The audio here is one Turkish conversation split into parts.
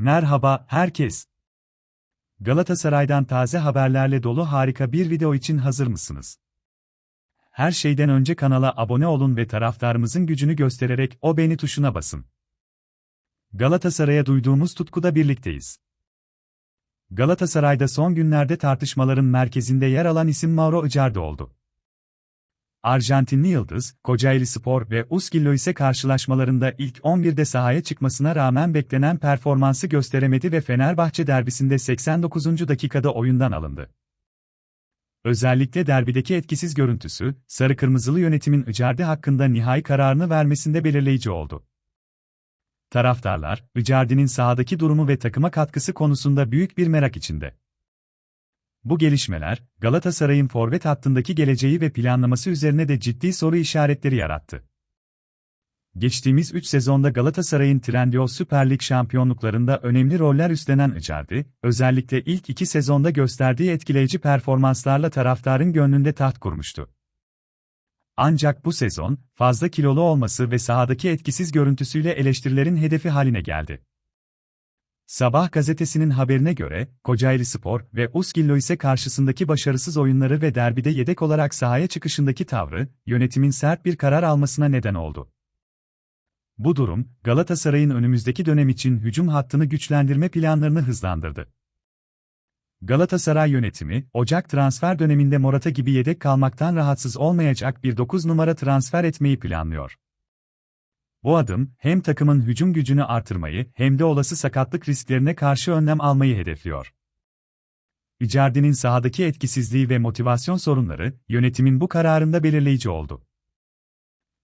Merhaba herkes. Galatasaray'dan taze haberlerle dolu harika bir video için hazır mısınız? Her şeyden önce kanala abone olun ve taraftarımızın gücünü göstererek o beğeni tuşuna basın. Galatasaray'a duyduğumuz tutkuda birlikteyiz. Galatasaray'da son günlerde tartışmaların merkezinde yer alan isim Mauro Icardi oldu. Arjantinli Yıldız, Kocaeli Spor ve Uskillo ise karşılaşmalarında ilk 11'de sahaya çıkmasına rağmen beklenen performansı gösteremedi ve Fenerbahçe derbisinde 89. dakikada oyundan alındı. Özellikle derbideki etkisiz görüntüsü, sarı kırmızılı yönetimin Icardi hakkında nihai kararını vermesinde belirleyici oldu. Taraftarlar, Icardi'nin sahadaki durumu ve takıma katkısı konusunda büyük bir merak içinde. Bu gelişmeler, Galatasaray'ın forvet hattındaki geleceği ve planlaması üzerine de ciddi soru işaretleri yarattı. Geçtiğimiz 3 sezonda Galatasaray'ın Trendyol Süper Lig şampiyonluklarında önemli roller üstlenen Icardi, özellikle ilk iki sezonda gösterdiği etkileyici performanslarla taraftarın gönlünde taht kurmuştu. Ancak bu sezon, fazla kilolu olması ve sahadaki etkisiz görüntüsüyle eleştirilerin hedefi haline geldi. Sabah gazetesinin haberine göre, Kocaeli Spor ve Uskillo ise karşısındaki başarısız oyunları ve derbide yedek olarak sahaya çıkışındaki tavrı, yönetimin sert bir karar almasına neden oldu. Bu durum, Galatasaray'ın önümüzdeki dönem için hücum hattını güçlendirme planlarını hızlandırdı. Galatasaray yönetimi, Ocak transfer döneminde Morata gibi yedek kalmaktan rahatsız olmayacak bir 9 numara transfer etmeyi planlıyor. Bu adım, hem takımın hücum gücünü artırmayı hem de olası sakatlık risklerine karşı önlem almayı hedefliyor. Icardi'nin sahadaki etkisizliği ve motivasyon sorunları, yönetimin bu kararında belirleyici oldu.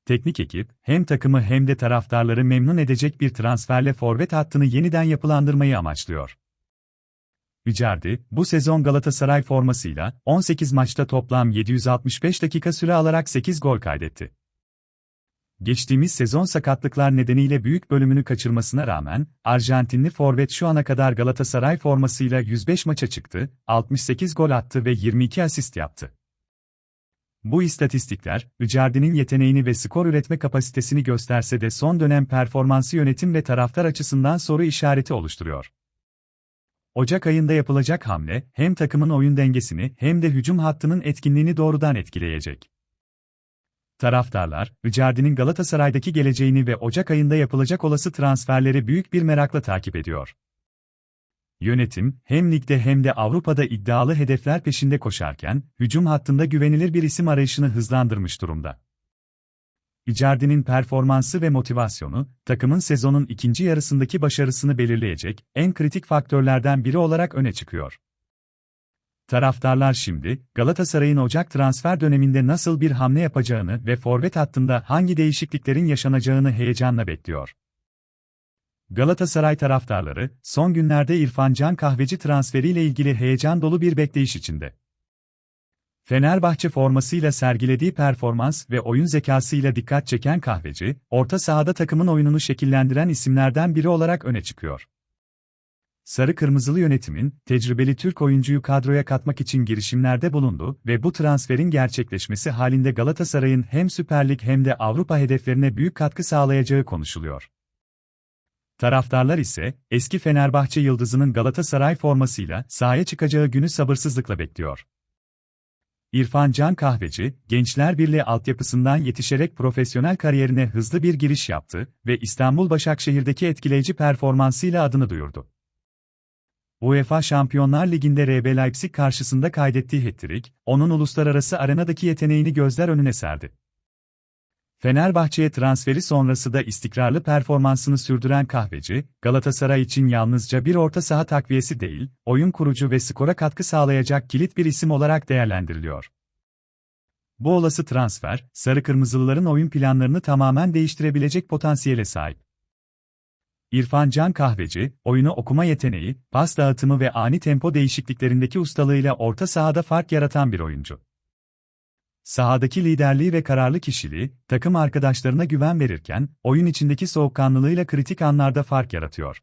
Teknik ekip, hem takımı hem de taraftarları memnun edecek bir transferle forvet hattını yeniden yapılandırmayı amaçlıyor. Icardi, bu sezon Galatasaray formasıyla 18 maçta toplam 765 dakika süre alarak 8 gol kaydetti. Geçtiğimiz sezon sakatlıklar nedeniyle büyük bölümünü kaçırmasına rağmen, Arjantinli forvet şu ana kadar Galatasaray formasıyla 105 maça çıktı, 68 gol attı ve 22 asist yaptı. Bu istatistikler, Icardi'nin yeteneğini ve skor üretme kapasitesini gösterse de son dönem performansı yönetim ve taraftar açısından soru işareti oluşturuyor. Ocak ayında yapılacak hamle, hem takımın oyun dengesini hem de hücum hattının etkinliğini doğrudan etkileyecek. Taraftarlar, Icardi'nin Galatasaray'daki geleceğini ve Ocak ayında yapılacak olası transferleri büyük bir merakla takip ediyor. Yönetim, hem ligde hem de Avrupa'da iddialı hedefler peşinde koşarken, hücum hattında güvenilir bir isim arayışını hızlandırmış durumda. Icardi'nin performansı ve motivasyonu, takımın sezonun ikinci yarısındaki başarısını belirleyecek en kritik faktörlerden biri olarak öne çıkıyor. Taraftarlar şimdi, Galatasaray'ın Ocak transfer döneminde nasıl bir hamle yapacağını ve forvet hattında hangi değişikliklerin yaşanacağını heyecanla bekliyor. Galatasaray taraftarları, son günlerde İrfan Can Kahveci transferiyle ilgili heyecan dolu bir bekleyiş içinde. Fenerbahçe formasıyla sergilediği performans ve oyun zekasıyla dikkat çeken Kahveci, orta sahada takımın oyununu şekillendiren isimlerden biri olarak öne çıkıyor. Sarı Kırmızılı yönetimin, tecrübeli Türk oyuncuyu kadroya katmak için girişimlerde bulundu ve bu transferin gerçekleşmesi halinde Galatasaray'ın hem Süper Lig hem de Avrupa hedeflerine büyük katkı sağlayacağı konuşuluyor. Taraftarlar ise, eski Fenerbahçe yıldızının Galatasaray formasıyla sahaya çıkacağı günü sabırsızlıkla bekliyor. İrfan Can Kahveci, Gençler Birliği altyapısından yetişerek profesyonel kariyerine hızlı bir giriş yaptı ve İstanbul Başakşehir'deki etkileyici performansıyla adını duyurdu. UEFA Şampiyonlar Ligi'nde RB Leipzig karşısında kaydettiği hat-trick, onun uluslararası arenadaki yeteneğini gözler önüne serdi. Fenerbahçe'ye transferi sonrası da istikrarlı performansını sürdüren kahveci, Galatasaray için yalnızca bir orta saha takviyesi değil, oyun kurucu ve skora katkı sağlayacak kilit bir isim olarak değerlendiriliyor. Bu olası transfer, Sarı Kırmızılıların oyun planlarını tamamen değiştirebilecek potansiyele sahip. İrfan Can Kahveci, oyunu okuma yeteneği, pas dağıtımı ve ani tempo değişikliklerindeki ustalığıyla orta sahada fark yaratan bir oyuncu. Sahadaki liderliği ve kararlı kişiliği, takım arkadaşlarına güven verirken, oyun içindeki soğukkanlılığıyla kritik anlarda fark yaratıyor.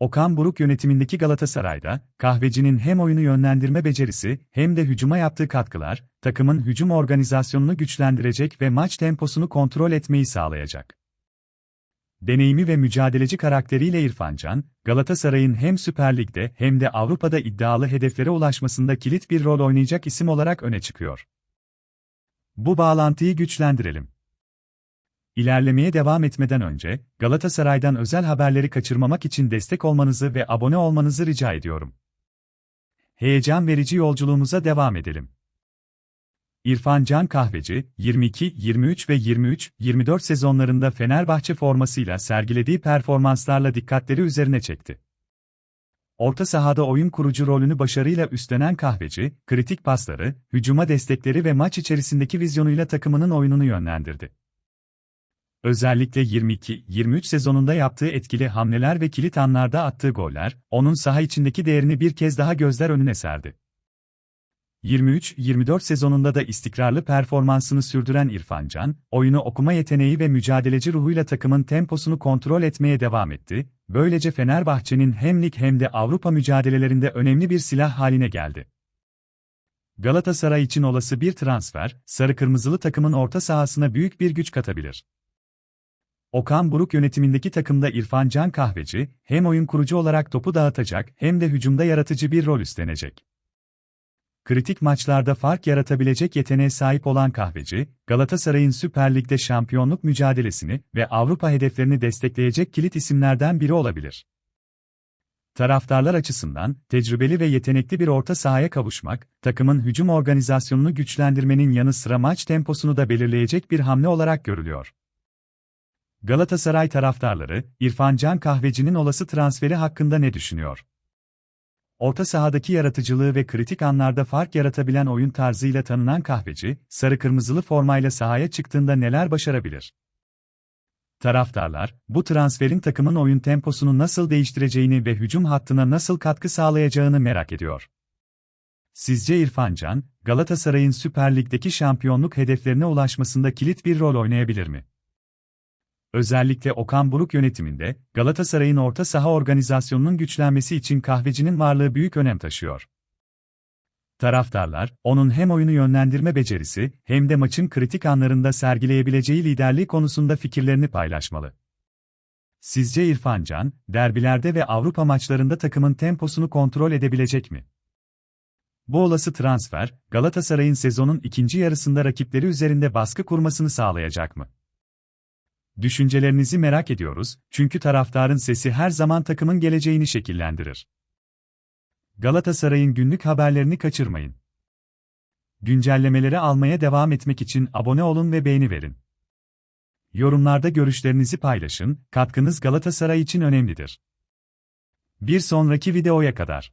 Okan Buruk yönetimindeki Galatasaray'da, kahvecinin hem oyunu yönlendirme becerisi hem de hücuma yaptığı katkılar, takımın hücum organizasyonunu güçlendirecek ve maç temposunu kontrol etmeyi sağlayacak. Deneyimi ve mücadeleci karakteriyle İrfan Can, Galatasaray'ın hem Süper Lig'de hem de Avrupa'da iddialı hedeflere ulaşmasında kilit bir rol oynayacak isim olarak öne çıkıyor. Bu bağlantıyı güçlendirelim. İlerlemeye devam etmeden önce, Galatasaray'dan özel haberleri kaçırmamak için destek olmanızı ve abone olmanızı rica ediyorum. Heyecan verici yolculuğumuza devam edelim. İrfan Can Kahveci, 22, 23 ve 23, 24 sezonlarında Fenerbahçe formasıyla sergilediği performanslarla dikkatleri üzerine çekti. Orta sahada oyun kurucu rolünü başarıyla üstlenen Kahveci, kritik pasları, hücuma destekleri ve maç içerisindeki vizyonuyla takımının oyununu yönlendirdi. Özellikle 22-23 sezonunda yaptığı etkili hamleler ve kilit anlarda attığı goller, onun saha içindeki değerini bir kez daha gözler önüne serdi. 23-24 sezonunda da istikrarlı performansını sürdüren İrfan Can, oyunu okuma yeteneği ve mücadeleci ruhuyla takımın temposunu kontrol etmeye devam etti, böylece Fenerbahçe'nin hem lig hem de Avrupa mücadelelerinde önemli bir silah haline geldi. Galatasaray için olası bir transfer, sarı-kırmızılı takımın orta sahasına büyük bir güç katabilir. Okan Buruk yönetimindeki takımda İrfan Can Kahveci, hem oyun kurucu olarak topu dağıtacak hem de hücumda yaratıcı bir rol üstlenecek. Kritik maçlarda fark yaratabilecek yeteneğe sahip olan Kahveci, Galatasaray'ın Süper Lig'de şampiyonluk mücadelesini ve Avrupa hedeflerini destekleyecek kilit isimlerden biri olabilir. Taraftarlar açısından, tecrübeli ve yetenekli bir orta sahaya kavuşmak, takımın hücum organizasyonunu güçlendirmenin yanı sıra maç temposunu da belirleyecek bir hamle olarak görülüyor. Galatasaray taraftarları, İrfan Can Kahveci'nin olası transferi hakkında ne düşünüyor? Orta sahadaki yaratıcılığı ve kritik anlarda fark yaratabilen oyun tarzıyla tanınan kahveci, sarı-kırmızılı formayla sahaya çıktığında neler başarabilir? Taraftarlar, bu transferin takımın oyun temposunu nasıl değiştireceğini ve hücum hattına nasıl katkı sağlayacağını merak ediyor. Sizce İrfan Can, Galatasaray'ın Süper Lig'deki şampiyonluk hedeflerine ulaşmasında kilit bir rol oynayabilir mi? Özellikle Okan Buruk yönetiminde, Galatasaray'ın orta saha organizasyonunun güçlenmesi için kahvecinin varlığı büyük önem taşıyor. Taraftarlar, onun hem oyunu yönlendirme becerisi, hem de maçın kritik anlarında sergileyebileceği liderliği konusunda fikirlerini paylaşmalı. Sizce İrfan Can, derbilerde ve Avrupa maçlarında takımın temposunu kontrol edebilecek mi? Bu olası transfer, Galatasaray'ın sezonun ikinci yarısında rakipleri üzerinde baskı kurmasını sağlayacak mı? Düşüncelerinizi merak ediyoruz, çünkü taraftarın sesi her zaman takımın geleceğini şekillendirir. Galatasaray'ın günlük haberlerini kaçırmayın. Güncellemeleri almaya devam etmek için abone olun ve beğeni verin. Yorumlarda görüşlerinizi paylaşın, katkınız Galatasaray için önemlidir. Bir sonraki videoya kadar.